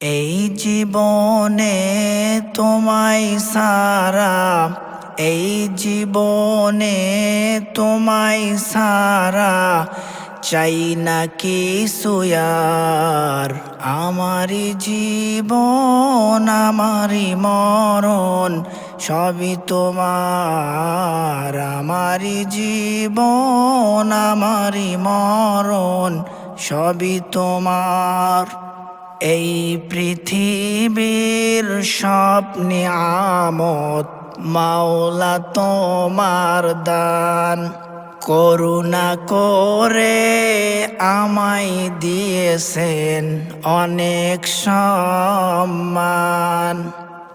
এই জীবনে তোমায় সারা, এই জীবনে তোমায় সারা, চাই না কি সুয়ার আমারি জীবন আমারি মরণ, সবই তোমার। আমারি জীবন আমারি মরণ, সবই তোমার। এই পৃথিবীর স্বপ্নে আমত মাওলা তোমার দান। করুণা করে আমায় দিয়েছেন অনেক সম্মান।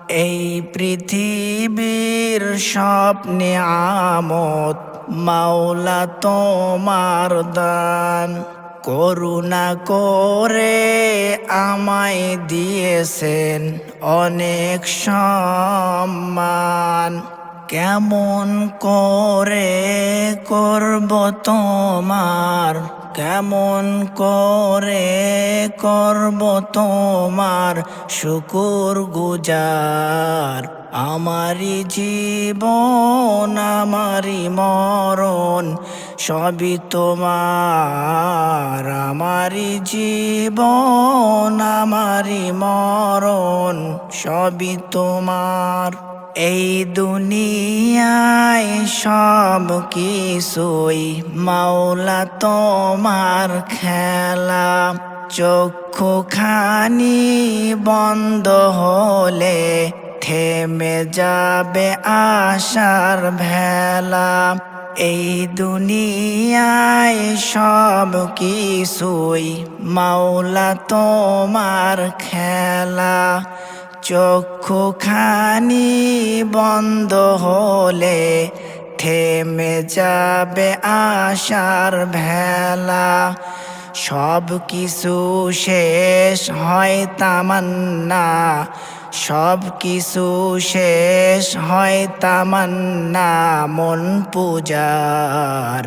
এই পৃথিবীর স্বপ্নে আমত মাওলা তোমার দান। করুণা করে আমায় দিয়েছেন অনেক সম্মান। কেমন করে করব তোমার? কেমন করে করব তোমার? শুকুর গুজার আমারি জীবন, আমারি মরণ, সবই তোমার। আমারি জীবন, আমারি মরণ, সবই তোমার। এই দুনিয়ায় সব কিছুই মাওলা তোমার খেলা। চক্ষু খানি বন্ধ হলে থেমে যাবে আশার ভেলা। এই দুনিয়ায় সব কিছুই মাওলা তোমার খেলা। চক্ষু খানি বন্ধ হলে থেমে যাবে আশার ভেলা। সব কিছু শেষ হয় তামান্না। সব কিছু শেষ হয় তামান্না, মন পূজার।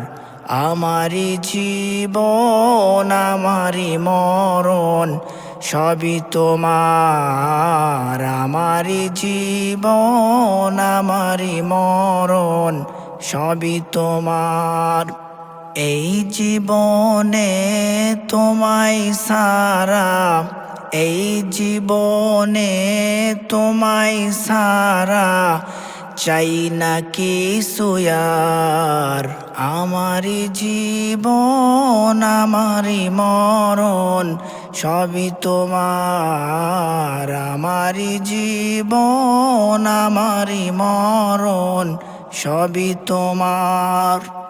আমারি জীবন আমারি মরণ, সবই তোমার। আমারি জীবন আমারি মরণ, সবই তোমার। এই জীবনে তোমায় সারা এই জীবনে তোমায় সারা চাই না কি সুয়ার আমারি জীবন আমারি মরণ, সবই তোমার। আমারি জীবন আমারি মরণ, সবই তোমার।